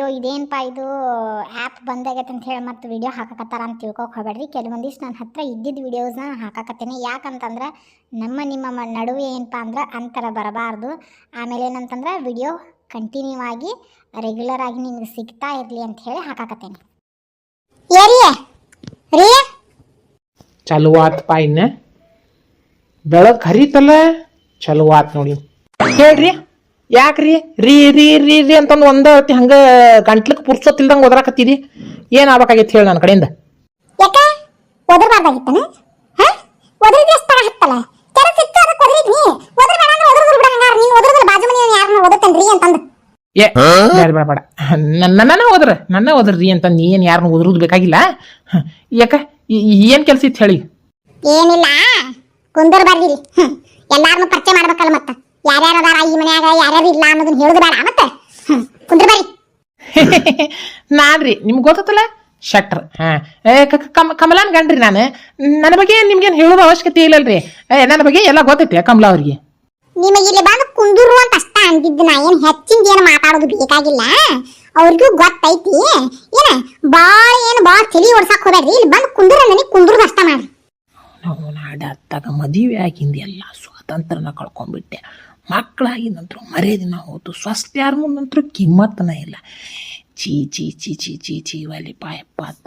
ಅಯ್ಯೋ ಇದೇನಪ್ಪ ಇದು ಆ್ಯಪ್ ಬಂದಾಗೈತೆ ಅಂತ ಹೇಳಿ ಮತ್ತೆ ವಿಡಿಯೋ ಹಾಕಕತ್ತಾರ ಅಂತ ತಿಳ್ಕೊಕ್ ಹೋಗಬೇಡ್ರಿ. ಕೆಲವೊಂದಿಷ್ಟು ನನ್ನ ಹತ್ರ ಇದ್ದಿದ್ದ ವೀಡಿಯೋಸ್ನ ಹಾಕಕತ್ತೇನೆ. ಯಾಕಂತಂದ್ರೆ ನಮ್ಮ ನಿಮ್ಮ ನಡುವೆ ಏನಪ್ಪ ಅಂದ್ರೆ ಅಂತರ ಬರಬಾರ್ದು. ಆಮೇಲೆ ಏನಂತಂದ್ರೆ ವಿಡಿಯೋ ಕಂಟಿನ್ಯೂ ಆಗಿ ರೆಗ್ಯುಲರ್ ಆಗಿ ನಿಮ್ಗೆ ಸಿಗ್ತಾ ಇರಲಿ ಅಂತ ಹೇಳಿ ಹಾಕಕತ್ತೇನೆ. ಚಲೋ ಆತ್ಪ ಇನ್ನ? ಹರಿತಲ್ಲ? ಚಲೋ ನೋಡಿ. ಹೇಳ್ರಿ? ಯಾಕ್ರಿ? ರೀ ರೀ ರೀ ರೀ ಅಂತಂದು ಒಂದೇ ಹೊತ್ತಿ ಹಂಗ ಗಂಟ್ಲಕ್ ಪುರ್ಸೊತ್ತಿಲ್ದಂಗೆ ಓದ್ರಾಕತ್ತೀರಿ ಏನು ಆಗ್ಬೇಕಾಗಿತ್ತು ಹೇಳಿ ನನ್ನ ಕಡೆಯಿಂದ? ಯಾಕ? ಒದರ್ಬಾರ್ದಾಗಿತ್ತನ? ಹಾ? ಒದರಿದ್ರೆ ಹತ್ತಲ್ಲ? ಕೆಲಸ ಇತ್ತು ಅದಕ್ಕೆ ಒದರಿದ್ನಿ. ಒದರ್ಬೇಡ ಅಂದ್ರೆ ಒದರ್ದ್ರು ಬಿಡ ಹಂಗಾರ. ನೀನು ಒದರ್ದ್ರೆ ಬಾಜು ಮನೆ ಯಾರನ್ನ ಒದರ್ತೇನ್ರಿ ಅಂತಂದು. ಏ ಬೇಡ ಬೇಡ ಬೇಡ. ನನ್ನ ಓದ್ರ ನನ್ನ ಓದ್ರಿ ಅಂತ ನೀನ್ ಯಾರನ್ನ ಓದ್ರುದು ಬೇಕಾಗಿಲ್ಲ? ಯಾಕ? ಏನ್ ಕೆಲ್ಸ ಇತ್ತು ಹೇಳಿ? ಏನಿಲ್ಲ. ಕುಂದರ್ ಬರ್ದಿರಿ ಎಲ್ಲಾರನ್ನು ಪರಿಚಯ ಮಾಡ್ಬೇಕಲ್ಲ ಮತ್ತ. ಯಾರ್ಯಾರು ಅದಾರ ಈ ಮನ್ಯಾಗ ಯಾರ್ಯಾರು ಇಲ್ಲ ಅನ್ನೋದನ್ನ ಹೇಳುದು ಬೇಡ ಮತ್ತೆ? ಕುಂದ್ರ ಬರ್ರಿ. ನಾನ್ರಿ ನಿಮ್ಗೆ ಗೊತ್ತಲ್ಲ ಶಟ್ರ್. ಹಾ. ಕಮಲಾನ್ ಗಂಡ್ರಿ ನಾನು. ನನ್ನ ಬಗ್ಗೆ ನಿಮ್ಗೇನು ಹೇಳೋದು ಅವಶ್ಯಕತೆ ಇಲ್ಲಲ್ರಿ. ನನ್ನ ಬಗ್ಗೆ ಎಲ್ಲ ಗೊತ್ತೈತಿ ಕಮಲಾ ಅವ್ರಿಗೆ. ನಿಮಗೆ ಇಲ್ಲಿ ಬಂದು ಕುಂದೂರು ಅಂತ ಅಷ್ಟ ಅಂದಿದ್ದು ನಾ ಏನು ಹೆಚ್ಚಿಂದ ಏನು ಮಾತಾಡೋದು ಬೇಕಾಗಿಲ್ಲ. ಅವ್ರಿಗೂ ಗೊತ್ತೈತಿ. ಏನ ಬಾಳ ಏನು ಬಾಳ ತಲಿ ಓಡ್ಸಕ್ ಹೋಗ್ಬೇಡ್ರಿ. ಇಲ್ಲಿ ಬಂದು ಕುಂದ್ರ ನನಗೆ ಕುಂದೂರದ ಅಷ್ಟ ಮಾಡ್ರಿ. ನಾವು ನಾಡತ್ತಾಗ ಮದುವೆ ಆಗಿಂದ ಎಲ್ಲ ಸ್ವಾತಂತ್ರ್ಯನ ಕಳ್ಕೊಂಡ್ಬಿಟ್ಟೆ. ಮಕ್ಕಳಾಗಿ ನಂತರ ಮರ್ಯಾದಿನ ಹೋತು ಸ್ವಸ್ತ್ಯಾರ ಮುಂದಂತರೂ ಕಿಮ್ಮತ್ತನ ಇಲ್ಲ. ಚೀ ಚೀ ಚೀ ಚೀ ಚೀ ಚೀ ಒಲಿ ಪಾಯಪ್ಪ ಅಂತ.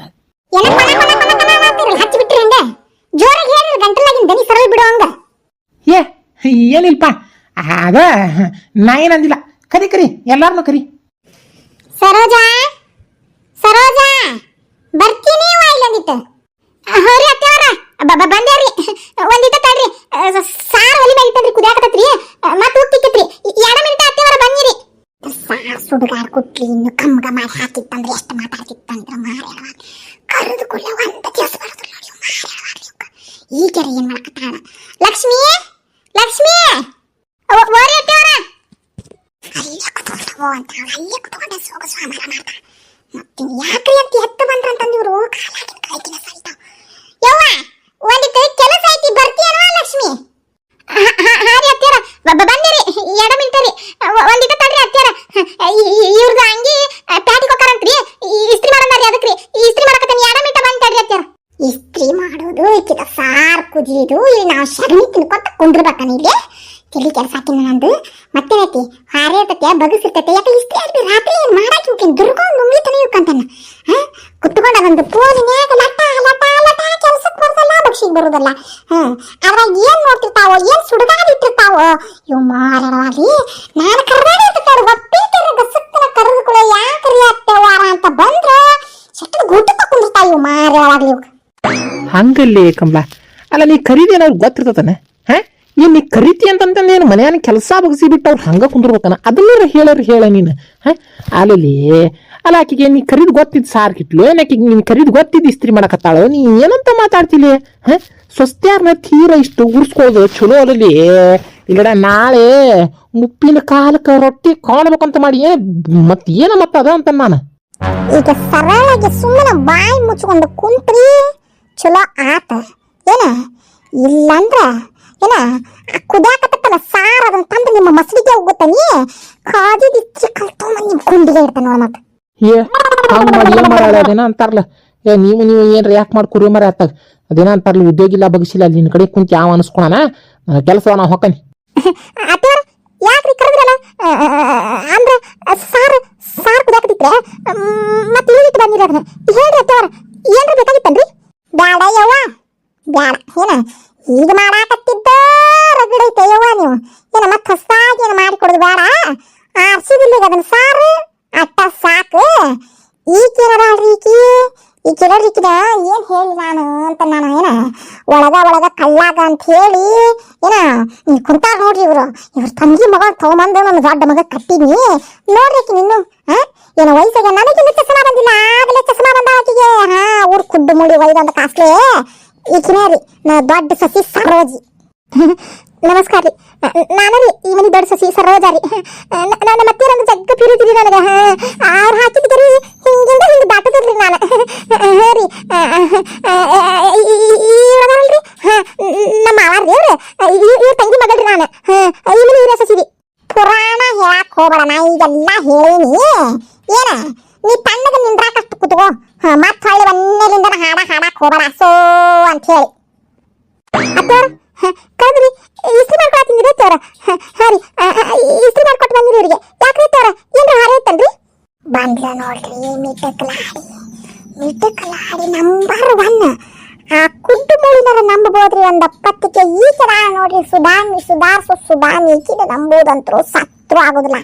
ಏ ಏನಿಲ್ಪ ಆಗ ನಾ ಏನಂದಿಲ್ಲ. ಕರಿ ಕರಿ ಎಲ್ಲಾರನು ಕರಿ. ಸರೋಜಾ ಬರ್ತೀನಿ ವಾ ಇಲ್ಲೊಂದಿಟ್ಟು ಹೌರಿ ಅತ್ತೆಯವರ ಬಂದೇವ್ರಿ ಒಂದಿಟ್ಟ ತಡ್ರಿ ಅ, ಸಾರ್ ಒಲಿ ಮ್ಯಾಗ ಇಟ್ಟದ್ರಿ ಕುದಿಯಾಕತ್ತೈತ್ರಿ ಮತ್ತೆ ಉಕ್ಕಿತ್ತೈತ್ರಿ ಎರಡ ಮಿನಿಟ್ ಅತ್ತೆಯವರ ಬನ್ನಿರಿ ಸಾರ್ ಸುಡುಗಾರ್ ಕುಟ್ಲಿ ಇನ್ನು ಕಮ್ಮಗ ಮಾಡಿ ಹಾಕಿತ್ತಂದ್ರೆ ಎಷ್ಟು ಮಾತಾಡ್ತಿತ್ತಂದ್ರ ಮಾರ್ಯಾಡವ ಕರೆದು ಕುಳ್ಳ ಒಂದ ದಿವಸ ಬರೋದಿಲ್ಲ ನೋಡಿ ಮಾರ್ಯಾಡವ ಈಗರ ಏನ್ ಮಾಡಕತ್ತಾಳ ಲಕ್ಷ್ಮಿ ಲಕ್ಷ್ಮಿ ಅವ- ಓರಿ ಅತ್ತೆಯವರ ಅಲ್ಲೇ ಕುತ್ಕೊಂಡವು ಅಂತ ಅಲ್ಲೇ ಸೋಗ ಅಂತ ಎತ್ತು ಬಂದ್ರ ಅಂತಂದು ಇವರು ಕೆಲಸ ಐತಿ, ಬರ್ತೀಯನೋ ಲಕ್ಷ್ಮಿ? ಹಾರಿ ಬ- ಬಂದಿರಿ ಎಡ ಮಿನಿಟ್ ರೀ. ಒಂದಿಟ್ಟು ತಡ್ರಿ ಅತ್ಯಾರ ಇವ್ರದ್ದು ಅಂಗಿ ಪ್ಯಾಟಿಗೆ ಹೋಗಾರಂತ್ರಿ ಇಸ್ತ್ರಿ ಮಾಡಂದಾರಿ ಅದಕ್ರಿ ಇಸ್ತ್ರಿ ಮಾಡಕತ್ತಾನ ಎಡ ಮಿನಿಟ್ ಬಂದ್ ತಡ್ರಿ ಇಸ್ತ್ರಿ ಮಾಡೋದು ಈಕಿದ ಸಾರ್ ಕುದಿಯೋದು, ಇಲ್ಲಿ ನಾವು ಶರಣಿ ತಿನ್ಕೊಂತ ಕುಂಡ್ರಬೇಕನ ಇಲ್ಲಿ? ತಲಿ ಕೆಲಸ ಹಾಕಿನ ನಂದು. ಮತ್ತೇನೈತಿ ಹಾರೆ ಇರ್ತೈತೆ ಬಗಸಿರ್ತೈತೆ. ಯಾಕೆ ಇಸ್ತ್ರಿ ಅಲ್ಲಿ ರಾತ್ರಿ ಏನು ಮಾಡಾಕಿ ಹೋಗ್ತೀನಿ ದುರ್ಗೊಂಡು ನುಂಗಿ ತನಿ ಹೋಗ್ಕಂತಾನ ಹಾ? ಒಂದು ಫೋನಿನ್ಯಾಗ ಲಟ ಲಟ ಲಟ ಕೆಲಸಕ್ಕೆ ಬರೋದಲ್ಲ ಬಕ್ಷಿಗೆ ಬರೋದಲ್ಲ. ಹ? ಅದ್ರಾಗ ಏನು ನೋಡ್ತಿರ್ತಾವೋ, ಏನು ಸುಡುಗಾಡ ಇಟ್ಟಿರ್ತಾವೋ? ಇವ್ ಮಾರಡವಾಗಿ ನಾನು ಕರ್ನಾಟಕ ಇರ್ತಾರ ಒಪ್ಪಿತರ ಗಸಕ್ತನ ಕರೆದುಕೊಳ್ಳೋ ಯಾಕ್ರಿ ವಾರ ಅಂತ ಬಂದ್ರೆ ಸೆಟ್ಟದ ಗುಟ್ಟು ತಕೊಂಡಿರ್ತಾವ ಯೋ ಮಾರಡವಾಗ್ಲಿ ಇವ್ ಹಂಗಲ್ಲಿ ಕಮಲ. ಅಲ್ಲ, ನೀ ಖರೀದಿ ಏನಾದ್ರು ಗೊತ್ತಿರ್ತತನ? ಹಾ? ಏನ್ ಕರಿತಿ ಅಂತಂತಂದು ಏನು ಮನೆಯನ್ನ ಕೆಲಸ ಬಗ್ಸಿ ಬಿಟ್ಟು ಅವ್ರು ಹಂಗ ಕುಂದಿರ್ಬೇಕನ? ಅದನ್ನ ಹೇಳರು ಹೇಳ ನೀನು. ಹಾ? ಅಲ್ಲಿ ಅಲ್ಲ ಆಕಿಗೆ ನೀ ಖರೀದ್ ಗೊತ್ತಿದ್ದು ಸಾರ್ ಕಿಟ್ಲು ಏನು ಆಕಿಗೆ ನೀನು ಖರೀದ್ ಗೊತ್ತಿದ್ ಇಸ್ತ್ರಿ ಮಾಡಕತ್ತಾಳು? ನೀ ಏನಂತ ಮಾತಾಡ್ತಿಲಿ? ಹಾ? ಸ್ವಸ್ತ್ಯಾರ್ನ ತೀರ ಇಷ್ಟು ಉರ್ಸ್ಕೊಳ್ಳೋದು ಚಲೋ ಅಲ್ಲಲ್ಲಿ. ಇಲ್ಲಡ ನಾಳೆ ಮುಪ್ಪಿನ ಕಾಲಕ್ಕೆ ರೊಟ್ಟಿ ಕಾಣ್ಬೇಕಂತ ಮಾಡಿ ಮತ್ತೆ ಮತ್ ಏನ ಮತ್ತ ಅದ ಅಂತ ನಾನು? ಈಗ ಸರಳಾಗಿ ಸುಮ್ಮನೆ ಬಾಯಿ ಮುಚ್ಕೊಂಡು ಕುಂತ್ರಿ ಚಲೋ ಆತ. ಏನ? ಇಲ್ಲಂದ್ರ ಏನ ಕುದ್ಯಾಕತ್ತಲ್ಲ ಸಾರ್ ಅದನ್ನ ತಂದು ನಿಮ್ಮ ಮಸಳಿಗೆ ಹೋಗುತ್ತಾನಿ ನೀ? ಖಾದಿ ನಿಮ್ ಕುಂಡಿಗೆ ಇಡ್ತಾನ ನೋಡ ಮತ್ತೆ. ಏ ಹಂಗ್ ಮಾಡಿ ಏನ್ ಮಾಡಾಳ ಅದೇನ ಅಂತಾರಲ್ಲ. ಏ ನೀವು ನೀವು ಏನ್ ಯಾಕೆ ಮಾಡಿ ಕುರಿ ಮರ ಆತಾಗ ಅದೇನ ಅಂತಾರಲ್ಲ ಉದ್ಯೋಗ ಇಲ್ಲ ಬಗ್ಸಿಲ್ಲ ನಿನ್ನ ಕಡೆ ಕುಂತ ಯಾವ ಅನ್ಸ್ಕೊಳಣ ಕೆಲಸ ನಾ ಹೊಕ್ಕನಿ. ಅತ್ತೇವ್ರ ಯಾಕ್ರಿ ಕರೆದ್ರಲ್ಲ? ಅಂದ್ರ ಸಾರ್ ಸಾರ್ ಕುದ್ಯಾಕತ್ತಿದ್ರೆ ಮತ್ತೆ ಇಲ್ಲಿಟ್ಟು ಬಂದಿರ ಅದನ್ನ. ಹೇಳ್ರಿ ಏನ್ ಏನ್ರ ಬೇಕಾಗಿತ್ತನ್ರಿ ಬ್ಯಾಡ ಯವ್ವ. ಬ್ಯಾಡ ಏನ? ಈಗ ರಗಡೈತೆ ಯವ್ವ ನೀವು? ಏನ ಮತ್ತೆ ಹೊಸದಾಗಿ ಏನು ಮಾಡಿಕೊಡೋದು ಬೇಡ? ಆರ್ಸಿದಿಲ್ಲ ಈಗ ಅದನ್ನ ಸಾರು, ಅಟ್ಟ ಸಾಕು. ಈಕೇನಾರ ಈಕಿ ಈ ಕೆಲವ್ರಿಕಿನ ಏನ್ ಹೇಳಿ ನಾನು ಅಂತ ನಾನು ಏನ? ಒಳಗ ಒಳಗ ಕಳ್ಳಾಗ ಅಂತ ಹೇಳಿ ಏನ? ನೀ ಕುಂತಾರ ನೋಡ್ರಿ ಇವ್ರು. ಇವ್ರ ತಂಗಿ ಮಗ ತಗೊಂಬಂದು ನನ್ನ ದೊಡ್ಡ ಮಗ ಕಟ್ಟಿನಿ ನೋಡ್ರಿ ಆಕಿ ನಿನ್ನು ಏನ ವಯಸ್ಸಾಗ ನನಗಿನ್ನ ಚಸ್ಮಾ ಬಂದಿಲ್ಲ. ಆಗಲೇ ಚಸ್ಮಾ ಬಂದ ಆಕಿಗೆ. ಹಾ, ಊರ್ ಕುಡ್ಡು ಮುಡಿ ಅಂತ ಕಾಸ್ಲೆ. ಈಕಿನೇ ರೀ, ನಾ ದೊಡ್ಡ ಸಸಿ ಸರೋಜಿ. ನಮಸ್ಕಾರ ರೀ. ನಾನು ರೀ ಈ ಮನೆ ದೊಡ್ಡ ಸಸಿ ಸರೋಜ ರೀ. ನನ್ನ ಮತ್ತೆ ನಂದು ಜಗ್ಗ ಪಿರಿತೀರಿ ನನಗೆ. ಅವ್ರು ಹಾಕಿದ್ರಿ ಹಿಂಗಿಂದ ಹಿಂಗೆ ದಾಟದ್ರಿ ನಾನು. ಹಾ ರೀ. ಇವ್ರದಲ್ರಿ ಹಾಂ ನಮ್ಮ ಮಾವಾರ ರೀ ಅವ್ರು. ಇವ್ರ ತಂಗಿ ಮಗಳ್ರಿ ನಾನು. ಹಾ ಈ ಮನೆ ಇರೋ ಸಸಿ ರೀ. ಪುರಾಣ ಹೇಳಕ್ ಹೋಗ್ಬೇಡ ನಾ ಈಗೆಲ್ಲ ಹೇಳೀನಿ. ಏನ ನೀ ತಣ್ಣಗೆ ನಿಂದ್ರಾಕಷ್ಟು ಕುತ್ಕೋ. ಹ, ಮತ್ತೆ ಹೊಳ್ಳಿ ಒಂದೇಲಿಂದ ಹಾಡ ಹಾಡಕ್ ಹೋಗಬೇಡ. ಸೋ ಅಂತ ಹೇಳಿ. ಅತ್ತವ್ರ ಕದ್ರಿ, ಇಸ್ತ್ರಿ ಮಾಡ್ಕೊಳತ್ತಿಂದ್ರಿ ತೋರ ಹಾ ರೀ. ಇಸ್ತ್ರಿ ಮಾಡ್ಕೊಟ್ಟು ಬಂದಿರಿ ಇವ್ರಿಗೆ. ಯಾಕ್ರಿ ತೋರ ಏನ್ರ ಹಾರ ಐತನ್ರಿ? ಬಂದ್ಲ ನೋಡ್ರಿ ಮಿಟಕ್ಲಾಡಿ ಮಿಟಕ್ಲಾಡಿ ನಂಬರ್ ಒನ್. ಆ ಕುಡ್ಡು ಮೂಳಿನರ ನಂಬಬಹುದ್ರಿ ಒಂದು ಅಪ್ಪತ್ತಿಗೆ. ಈ ಸದಾ ನೋಡ್ರಿ ಸುಧಾಮಿ, ಸುಧಾರ್ಸು ಸುಧಾಮಿ. ಈಕಿನ ನಂಬುದಂತ್ರು ಸತ್ರು ಆಗುದಿಲ್ಲ.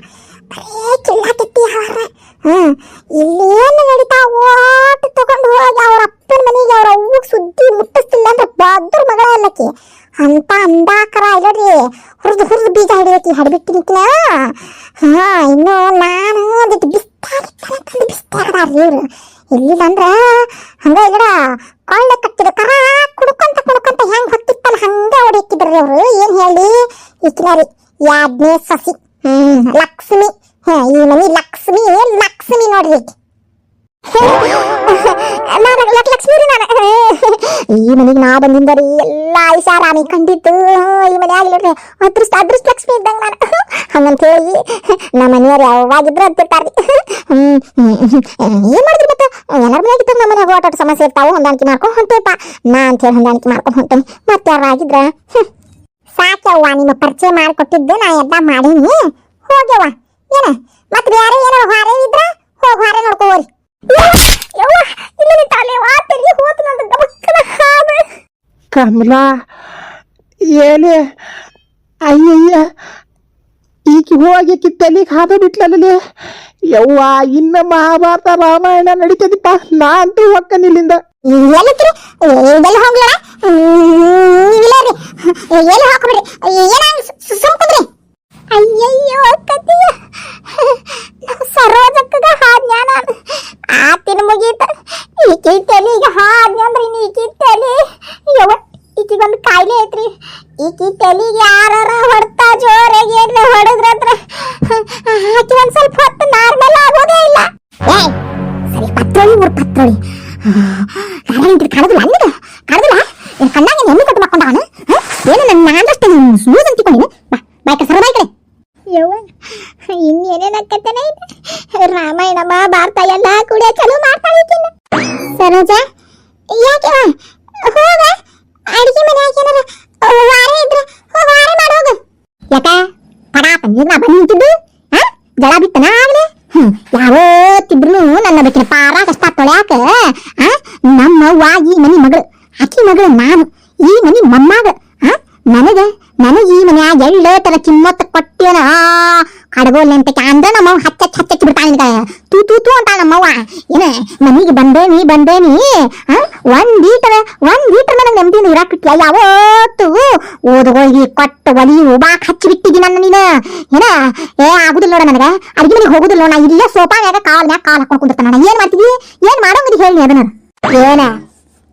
ಬರೇ ಕಿಳ್ಳಾಕಿತ್ತಿ ಅವರ. ಹ್ಮ್ ಇಲ್ಲಿ ಏನು ನಡೀತಾ, ಓಟ್ ತಗೊಂಡು ಹೋಗಿ ಅವ್ರ ಅಪ್ಪನ ಮನೆಗೆ ಅವ್ರ ಅವ್ವಗ್ ಸುದ್ದಿ ಮುಟ್ಟಿಸ್ತಿಲ್ಲ ಅಂದ್ರೆ ಬದ್ರ ಮಗಳ ಅಲ್ಲಕಿ ಅಂತ ಅಂದಾಕರ, ಇಲ್ಲರಿ, ಹುರಿದು ಹುರಿದು ಬೀಜ ಹಿಡಿಯತಿ ಹಡಿಬಿಟ್ಟು ನಿಕ್ಲ ಹಾ, ಇನ್ನು ನಾನು ಒಂದಿಟ್ಟು ಬಿಸ್ತಾಗಿತ್ತಂತಂದು ಬಿಸ್ತಾರ ಇವ್ರು. ಇಲ್ಲಿಲ್ಲ ಅಂದ್ರ ಹಂಗ ಇಲ್ಲಡ ಕೊಳ್ಳೆ ಕಟ್ಟಿದ ಕರ ಕುಡ್ಕೊಂತ ಕುಡ್ಕೊಂತ ಹೆಂಗ್ ಹೊತ್ತಿತ್ತಲ್ಲ ಹಂಗ ಹೊಡಿತಿದ್ರಿ ಅವ್ರು. ಏನ್ ಹೇಳಿ ಈಕಿನಾರಿ ಯಾದ್ನೇ ಸಸಿ. ಲಕ್ಷ್ಮಿ. ಈ ಮನಿ ಲಕ್ಷ್ಮಿ ಲಕ್ಷ್ಮಿ ನೋಡ್ರಿ. ನಾನು ಲಕ್- ಲಕ್ಷ್ಮಿ ರೀ ನಾನು ಈ ಮನೆಗೆ ನಾ ಬಂದಿಂದ ರೀ ಎಲ್ಲ ಐಷಾರಾಮಿ ಕಂಡಿತ್ತು ಈ ಮನೆ ಆಗಿಲ್ಲ ಅದೃಷ್ಟ ಅದೃಷ್ಟ ಲಕ್ಷ್ಮಿ ಇದ್ದಂಗ ನಾನು. ಹಂಗಂತ ಹೇಳಿ ನಮ್ಮ ಮನೆಯವ್ರು ಯಾವಾಗಿದ್ರು ಹ್ಮ್. ಏನ್ ಮಾಡಿದ್ರಿ ಮತ್ತೆ? ಎಲ್ಲರ ಮನೆಯಾಗಿತ್ತು ನಮ್ಮ ಮನೆಯಾಗ ಓಟಾಟ ಸಮಸ್ಯೆ ಇರ್ತಾವೆ, ಹೊಂದಾಣಿಕೆ ಮಾಡ್ಕೊಂಡು ಹೊಂಟೇಪ ನಾ ಅಂತ ಹೇಳಿ ಹೊಂದಾಣಿಕೆ ಮಾಡ್ಕೊಂಡು ಹೊಂಟೇನಿ. ಮತ್ತೆ ಯಾರಾಗಿದ್ರ? ಸಾಕ್ಯವ್ವ ನಿಮ್ಮ ಪರಿಚಯ ಮಾಡಿಕೊಟ್ಟಿದ್ದು? ನಾ ಎಲ್ಲ ಮಾಡೀನಿ? ಹೋಗ್ಯವ್ವ ಏನ? ಮತ್ ಬೇರೆ ಏನೋ ಹೊರೆ ಇದ್ರ ಹೋಗಿ ಹೊರೆ ನೋಡ್ಕೋರಿ ಕಮಲಾ ಏನೇ? ಅಯ್ಯಯ್ಯ ಈಕಿ ಹೋಗಿ ಕಿತ್ತಲಿ ಹಾದ ಬಿಟ್ಲಲ್ಲೇ ಯವ್ವ ಇನ್ನ ಮಹಾಭಾರತ ರಾಮಾಯಣ ನಡೀತದಿಪ್ಪ ನಾ ಅಂತೂ ಹೊಕ್ಕನಿಲ್ಲಿಂದ ನಿಲ್ಲಿಂದ ಎಲ್ಲಿ ಹೋಗ್ಲಾ? ಎಲ್ಲಿ ಹಾಕ್ಬಿಡ್ರಿ. ಏನಾಗ ಸುಮ್ಕುದ್ರಿ ಅಯ್ಯಯ್ಯೋ ಕತಿಯ ಸರೋಜಕ್ಕದ ಸರೋಜಕ್ಕಗ ಹಾದ್ಯಾನ? ಆತಿನ ಮುಗೀತ. ಈಕಿ ತಲಿಗೆ ಹಾದ್ಯ ಅಂದ್ರೆ ನೀ ಈಕಿ ತಲಿ ಯವ್ವ, ಈಕಿಗೊಂದು ಕಾಯಿಲೆ ಐತ್ರಿ. ಈಕಿ ತಲಿಗೆ ಯಾರಾರ ಹೊಡ್ತಾ ಜೋರಾಗಿ ಏನ್ರ ಹೊಡೆದ್ರಂದ್ರ ಆಕಿ ಒಂದ್ ಸ್ವಲ್ಪ ಹೊತ್ತು ನಾರ್ಮಲ್ ಆಗೋದೇ ಇಲ್ಲ. ಏಯ್, ಸರಿ ಪತ್ರೊಳಿ ಮೂರು ಪತ್ರೊಳಿ ಕಾಡಿದ್ರೆ ಕಾಡದಿಲ್ಲ ಅನ್ನದ ಕಾಡದಿಲ್ಲ ಏನ್ ಕಣ್ಣಾಗ ಎಮ್ಮೆ ಕೊಟ್ಟು ಮಕ್ಕೊಂಡವನ ಏನು ನನ್ನ ನಾನಷ್ಟೇ ಸ್ಮೂತ್ ಅಂತಿಕೊಂಡಿನ ಬಾ ಬಾಯ್ಕ ಸರ ಬಾಯ್ಕಡೆ ಯವ್ವ ಇನ್ನೇನೇನಕ್ಕತ್ತನೇ ಇದೆ ರಾಮಾಯಣ ಮಹಾಭಾರತ ಎಲ್ಲ ಕೂಡ ಚಲೋ ಮಾಡ್ತಾಳೆ ಈಕಿನ ಸರೋಜ ಯಾಕೆ ಹೋಗ ಅಡಿಗೆ ಮನೆ ಯಾಕೇನಾರ ವಾರ ಇದ್ರೆ ಹೋಗ ವಾರ ಮಾಡೋಗು ಯಾಕ ಪಡಾಪ ನೀರ್ನ ಬಂದು ನಿಂತಿದ್ದು ಆ? ಜಳ ಬಿತ್ತನ ಆಗ್ಲೇ ಹ್ಮ್ ಯಾವತ್ತಿದ್ರು ನನ್ನ ಬೇಕಿನ ಪಾರ ಕಷ್ಟ ತೊಳ್ಯಾಕ ಆ? ನಮ್ಮ ಅವ್ವ ಈ ಮನಿ ಮಗಳು ಆಕಿ ಮಗಳು ನಾನು ಈ ಮನಿ ಮೊಮ್ಮಗ ಆ? ನನಗ ನನಗೆ ಈ ಮನ್ಯಾಗ ಎಳ್ಳ ತರ ಕಿಮ್ಮತ್ತ ಕೊಟ್ಟೇನ ಕಡಗೋಲ್ ಅಂತ ಅಂದ್ರ ನಮ್ಮವ್ ಹಚ್ಚ ಹಚ್ಚ ಹಚ್ಚಿ ಬಿಡ್ತಾಳ ನಿನಗ ತೂ ತೂ ತೂ ಅಂತ ನಮ್ಮವ್ವ ಏನ ಮನಿಗೆ ಬಂದೇನಿ ಬಂದೇನಿ ಆ? ಒಂದ್ ಲೀಟರ್ ಒಂದ್ ಲೀಟರ್ ನನಗೆ ನೆಮ್ಮದಿಯಿಂದ ಇರಾಕಿಟ್ಲ ಯಾವತ್ತು ಓದಗೋಗಿ ಕೊಟ್ಟು ಒಲಿ ಬಾಕ್ ಹಚ್ಚಿ ಬಿಟ್ಟಿದಿ ನನ್ನ ನೀನು ಏನ ಏ ಆಗುದಿಲ್ಲ ನೋಡ ನನಗ ಅಡಿಗೆ ಮನೆಗೆ ಹೋಗುದಿಲ್ಲ ನೋಡ ನಾ ಇಲ್ಲೇ ಸೋಫಾ ಮ್ಯಾಗ ಕಾಲ್ ಮ್ಯಾಗ ಕಾಲ್ ಹಾಕೊಂಡ್ ಕುಂದಿರ್ತಾನ ನಾನು ಏನ್ ಮಾಡ್ತಿದಿ ಏನ್ ಮಾಡೋಂಗಿದ್ ಹೇಳಿ ಅದನ್ನ ಏನ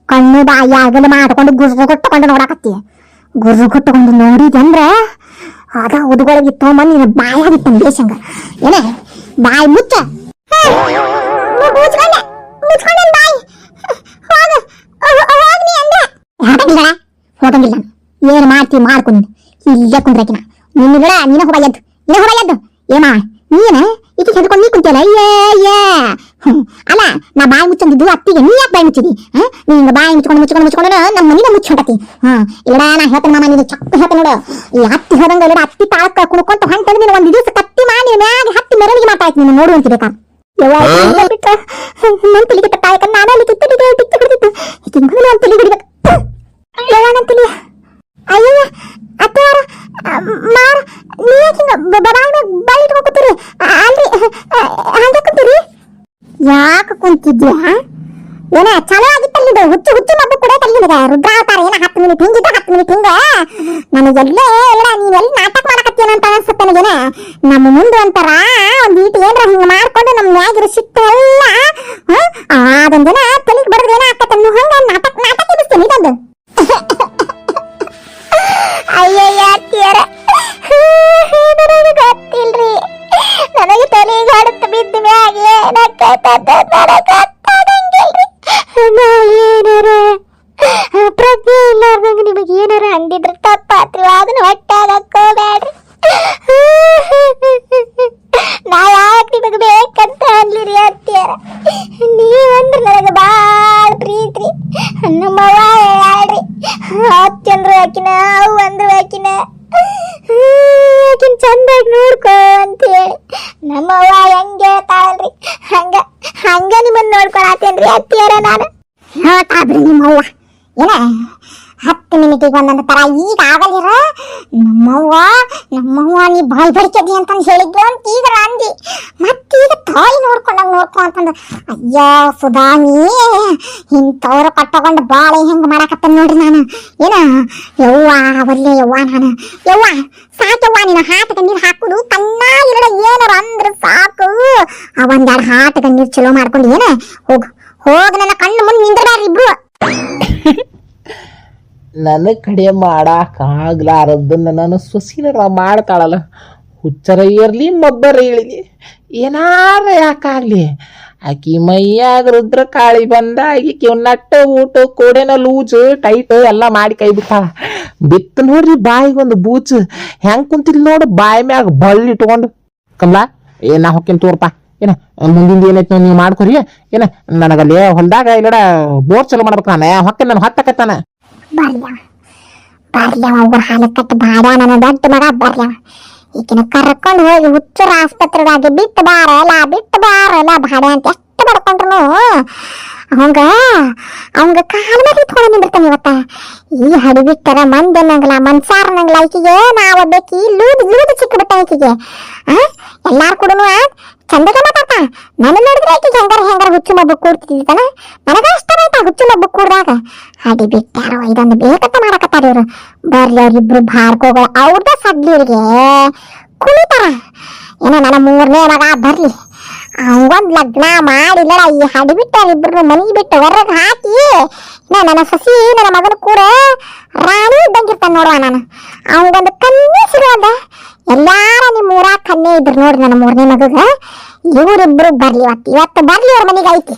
ಕಣ್ಣು ಬಾಯಿ ಆಗಲು ಮಾಡ್ಕೊಂಡು ಗುರ್ರು ಕೊಟ್ಟುಕೊಂಡು ನೋಡಾಕತ್ತಿ ಗುರ್ರು ಕೊಟ್ಟುಕೊಂಡು ನೋಡಿದೆ ಅಂದ್ರ ಆಗ ಉದ್ಗೊಳಗಿ ತೊಗೊಂಬಂದು ನಿನ್ನ ಬಾಯಾಗಿತ್ತು ದೇಶಂಗ ಏನ ಬಾಯಿ ಮುಚ್ಚ ಮುಚ್ಕೊಂಡೆ ಮುಚ್ಕೊಂಡೆ ಬಾಯಿ? ಹೋಗು ಹೋಗ್ನಿ ಅಂದೆ. ಹಾಕಂಗಿಲ್ಲ ಹೋಗಂಗಿಲ್ಲ ಏನ್ ಮಾಡ್ತಿ ಮಾಡ್ಕೊಂಡು ಇಲ್ಲೇ ಕುಂದ್ರಕಿನ ನಿನ್ನ ಗಿಡ ನೀನ ಹೋಗ ಎದ್ದು ನೀನ ಹೋಗ ಎದ್ದು. ಏಮ ನೀನ? ಈಕೆ ಹೆದ್ಕೊಂಡು ನೀ ಕುಂತಿಯಲ್ಲ? ಏ ಏ. ಅಲ್ಲ, ನಾ ಬಾಯಿ ಮುಚ್ಚಂದಿದ್ದು ಅತ್ತಿಗೆ ನೀ ಯಾಕೆ ಬಾಯಿ ಮುಚ್ಚಿದಿ? ಹ? ನೀ ಹಿಂಗ ಬಾಯಿ ಮುಚ್ಕೊಂಡು ಮುಚ್ಕೊಂಡು ಮುಚ್ಕೊಂಡು ನಮ್ಮ ಮನಿನ ಮುಚ್ಚಿ ಹಾ ಇಲ್ಲ ನಾ ಹೇಳ್ತೇನೆ ಮಾಮ, ನೀನು ಚಕ್ಕ ಹೇಳ್ತೇನೆ ನೋಡು. ಈ ಅತ್ತಿ ಹೋದಂಗ ಅತ್ತಿ ತಾಳಕ್ಕ ಕುಡ್ಕೊಂತ ಹೊಂಟಂದ್ರೆ ನೀನು. ಒಂದು ದಿವಸ ಕತ್ತಿ ಮಾಡಿ, ಮ್ಯಾಗ ಹತ್ತಿ ಮೆರವಣಿಗೆ ಮಾತಾಯ್ತು ನೀನು ನೋಡು ಅಂತಿಬೇಕಾ ಯವ್ವ, ಹಿಂಗ ಬಿಟ್ಟು? ನನ್ ತಲೆಗೆ ಅಲ್ಲಿ ಕಿತ್ತು ಕಿತ್ತು ಕಿತ್ತು ಬಿಡ್ತಿತ್ತು ಈಕಿನ ಮಗನ ನನ್ ತಲೆಗೆ ಹಿಡಿಬೇಕು. ಯವ್ವ ನನ್ ತಲೆಯ? ಅಯ್ಯಯ್ಯ ಅತ್ತೆಯಾರ ಮಾರ ನೀ ಬಾಯಿ ಮ್ಯಾಗ ಬಾಯಿ ಇಟ್ಕೊಂಡ್ ಕೂತೀರಿ? ಅಲ್ರಿ ಹಂಗ ಕುಂತೀರಿ? ಯಾಕೆ ಕುಂತಿದ್ಯಾ? ಏನ ಚಲೋ ಆಗಿತ್ತಲ್ಲ ಇದು ಹುಚ್ಚು ಹುಚ್ಚು ಮಗು ಕೂಡ ತಲ್ಲಿದ ರುದ್ರಾವತಾರ ಏನ ಹತ್ತು ಮಿನಿಟ್ ಹಿಂಗಿದ್ದ ಹತ್ತು ಮಿನಿಟ್ ಹಿಂಗ? ನನಗೆಲ್ಲೇ ಎಲ್ಲ ಎಲ್ಲಿ ನಾಟಕ ಮಾಡಕತ್ತೇನ ಅಂತ ಅನ್ಸುತ್ತೆ ನನಗೇನ? ನಮ್ಮ ಮುಂದೆ ಒಂಥರ ಒಂದ್ ಈಟ್ ಏನ್ರ ಹಿಂಗ ಮಾಡ್ಕೊಂಡು ನಮ್ಮ ಮ್ಯಾಗಿರೋ ಸಿಟ್ಟು ಎಲ್ಲ? ಅದೊಂದಿನ ತಲೆಗೆ ಬಡದ್ರೆ ಏನ ಆಕತ್ತ ಹಂಗ ನನ್ನ ಒಂದೊಂದು ತರ ಈಗ ಆಗಲಿರ? ನಮ್ಮವ್ವ ನಮ್ಮವ್ವ, ನೀ ಬಾಯ್ ಬಡಿಕದಿ ಅಂತಂದು ಹೇಳಿದ್ದು ಅಂತ ಈಗ ಅಂದಿ ಮತ್ತೀಗ ತಾಯಿ ನೋಡ್ಕೊಂಡಂಗ ನೋಡ್ಕೊ ಅಂತಂದು, ಅಯ್ಯೋ ಸುಧಾಮಿ ಇಂಥವ್ರ ಕಟ್ಟಕೊಂಡು ಬಾಳೆ ಹೆಂಗೆ ಮಾಡಕತ್ತ ನೋಡ್ರಿ ನಾನು. ಏನ, ಯವ್ವ, ಅವಲ್ಲೇ ಯವ್ವ ನಾನು. ಯವ್ವ, ಸಾಕವ್ವ, ನೀನು ಹಾಟದ ನೀರು ಹಾಕುದು ಕಣ್ಣಾಗಿರಡ ಏನಾರ ಅಂದ್ರೆ ಸಾಕು. ಒಂದೆರಡು ಹಾಟಕ ನೀರು ಚಲೋ ಮಾಡ್ಕೊಂಡು, ಏನ, ಹೋಗು, ಹೋಗ ನನ್ನ ಕಣ್ಣು ಮುಂದೆ ನಿಂದ್ರಬ್ಯಾರ ಇಬ್ರು. ನನ್ನ ಕಡೆ ಮಾಡಾಕಾಗ್ಲಾರದನ್ನ ನಾನು ಸೊಸಿನರ ಮಾಡ್ತಾಳಲ್ಲ. ಹುಚ್ಚರ ಇರಲಿ, ಮಬ್ಬರ ಇರಲಿ. ಏನಾರ ಯಾಕಾಗ್ಲಿ ಆಕಿ ಮೈಯಾಗ ರುದ್ರ ಕಾಳಿ ಬಂದ ಆಕಿ ನಟ್ಟ ಊಟ ಕೋಡೆನ ಲೂಜ್, ಟೈಟ್ ಎಲ್ಲ ಮಾಡಿ ಕೈ ಬಿಟ್ಟಾಳ. ಬಿತ್ತು ನೋಡ್ರಿ ಬಾಯಿಗೆ ಒಂದು ಬೂಚ್. ಹೆಂಗ್ ಕುಂತಿಲ್ ನೋಡು, ಬಾಯಿ ಮ್ಯಾಗ ಬಳ್ಳಿ ಇಟ್ಕೊಂಡು. ಕಮಲಾ, ಏ, ನಾ ಹೊಕ್ಕೇನ್ ತೋರ್ಪ. ಏನ, ಮುಂದಿಂದ ಏನೈತೆ ನೀವು ಮಾಡ್ಕೊರಿ. ಏನ, ನನಗಲ್ಲಿ ಹೊಲ್ದಾಗ ಇಲ್ಲಡ ಬೋರ್ ಚಲೋ ಮಾಡ್ಬೇಕು ನಾನು. ಹೊಕ್ಕ ನಾನು ಹತ್ತಕತ್ತಾನ? ಬರ್ಲ್ಯವ ಬರ್ಲ್ಯವ ಒಬ್ಬರು ಹಾಲು ಕಟ್ಟು ಬಾಡ ನನ್ನ ದೊಡ್ಡ ಮಗ ಬರ್ಲ್ಯವ ಈಕಿನ ಕರ್ಕೊಂಡು ಹೋಗಿ ಹುಚ್ಚರ ಆಸ್ಪತ್ರೆದಾಗಿ ಬಿಟ್ಟು ಬಾರಲ್ಲ ಬಿಟ್ಟು ಬಾರಲ್ಲ ಬಾಡ ಅಂತ ಎಷ್ಟು ಬಡ್ಕೊಂಡ್ರು ಅವಂಗ ಅವಂಗ ಕಾಲ ಮೇಲೆ ಇಟ್ಕೊಂಡು ನಿಂದಿರ್ತಾನೆ ಇವತ್ತ. ಈ ಹಡಿ ಮಂದ ನಂಗಲ್ಲ ಮನ್ಸಾರ ನಂಗಲ್ಲ ಈಕಿಗೆ, ನಾವ ಬೇಕಿ ಲೂದು ಲೂದು ಸಿಕ್ಕಿಬಿಟ್ಟ ಈಕಿಗೆ. ಎಲ್ಲಾರು ಕೂಡ ಚಂದಗೆ ಮಾತಾಡ್ತ? ನನ್ನ ನೋಡಿದ್ರೆ ಈಕಿಗೆ ಹೆಂಗಾರ ಹೆಂಗಾರ ಹುಚ್ಚು ಮಬ್ಬು ಕೂಡ್ತಿದ್ದಾನ ನನಗ ಇಷ್ಟ ಆಯ್ತಾ ಹುಚ್ಚು ಮಬ್ಬು ಕೂಡ್ದಾಗ? ಹಡಿ ಬಿಟ್ಟಾರೋ, ಇದೊಂದು ಬೇಕತ್ತ ಮಾಡಕತ್ತಾರ ಇವ್ರು. ಬರ್ಲಿ ಅವ್ರಿಬ್ರು ಬಾರ್ಕೋಗ ಅವ್ರದ ಸಡ್ಲಿ ಇವ್ರಿಗೆ ಕುಣಿತಾರ. ಏನೋ ನನ್ನ ಮೂರನೇ ಮಗ, ಬರ್ಲಿ. ಅವಂಗೊಂದ್ ಲಗ್ನ ಮಾಡಿಲ್ಲ ಈ ಹಡಿ ಬಿಟ್ಟ ಇಬ್ರು ಮನಿ ಬಿಟ್ಟು ಹೊರಗೆ ಹಾಕಿ ನನ್ನ ಸಸಿ, ನನ್ನ ಮಗನ ಕೂಡ ರಾಣಿ ಇದ್ದಂಗಿರ್ತಾನೆ ನೋಡ ನಾನು. ಅವಂಗೊಂದು ಕನ್ನೆ ಸಿಗೋದ ಎಲ್ಲಾರ ನಿಮ್ಮ ಊರಾಗ ಕನ್ನೆ ಇದ್ರು ನೋಡ್ರಿ ನನ್ನ ಮೂರನೇ ಮಗಗ. ಇವರಿಬ್ರು ಬರ್ಲಿ ಇವತ್ತು. ಇವತ್ತು ಬರ್ಲಿ ಅವ್ರ ಮನೆಗೆ ಐತಿ.